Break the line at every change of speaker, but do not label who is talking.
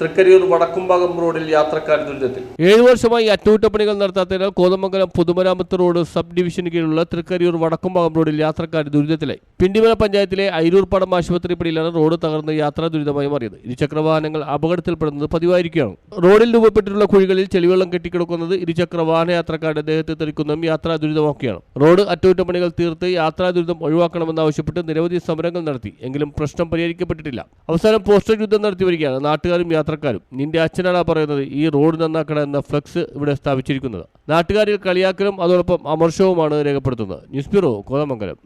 Thrikkariyur Vadakkumbhagam റോഡിൽ യാത്രക്കാർ ദുരിതത്തിൽ.
ഏഴു വർഷമായി അറ്റകുറ്റപ്പണികൾ നടത്താത്തതിനാൽ കോതമംഗലം പുതുമരാമത്ത് റോഡ് സബ് ഡിവിഷന് കീഴിലുള്ള തൃക്കരിയൂർ വടക്കുംഭാഗം റോഡിൽ യാത്രക്കാർ ദുരിതത്തിലായി. പിണ്ടിമല പഞ്ചായത്തിലെ അയിരൂർപ്പാടം ആശുപത്രി പിടിയിലാണ് റോഡ് തകർന്ന് യാത്രാ ദുരിതമായി മാറിയത്. ഇരുചക്രവാഹനങ്ങൾ അപകടത്തിൽപ്പെടുന്നത് പതിവായിരിക്കുകയാണ്. റോഡിൽ രൂപപ്പെട്ടിട്ടുള്ള കുഴികളിൽ ചെളിവെള്ളം കെട്ടിക്കിടക്കുന്നത് ഇരുചക്ര വാഹന യാത്രക്കാരുടെ ദേഹത്തെ തെറിക്കുന്നതും യാത്രാ ദുരിതമൊക്കെയാണ് റോഡ് അറ്റകുറ്റപ്പണികൾ തീർത്ത് യാത്രാ ദുരിതം ഒഴിവാക്കണമെന്നാവശ്യപ്പെട്ട് നിരവധി സമരങ്ങൾ നടത്തി. എങ്കിലും പ്രശ്നം പരിഹരിക്കപ്പെട്ടിട്ടില്ല. അവസാനം പോസ്റ്റർ യുദ്ധം നടത്തി വരികയാണ് നാട്ടുകാരും യാത്രക്കാരും. നിന്റെ അച്ഛനാണ് പറയുന്നത് ഈ റോഡ് നന്നാക്കണം എന്ന ഫ്ലക്സ് ഇവിടെ സ്ഥാപിച്ചിരിക്കുന്നത്. നാട്ടുകാരിൽ കളിയാക്കലും അതോടൊപ്പം അമർഷവുമാണ് രേഖപ്പെടുത്തുന്നത്. News bureau Kothamangalam.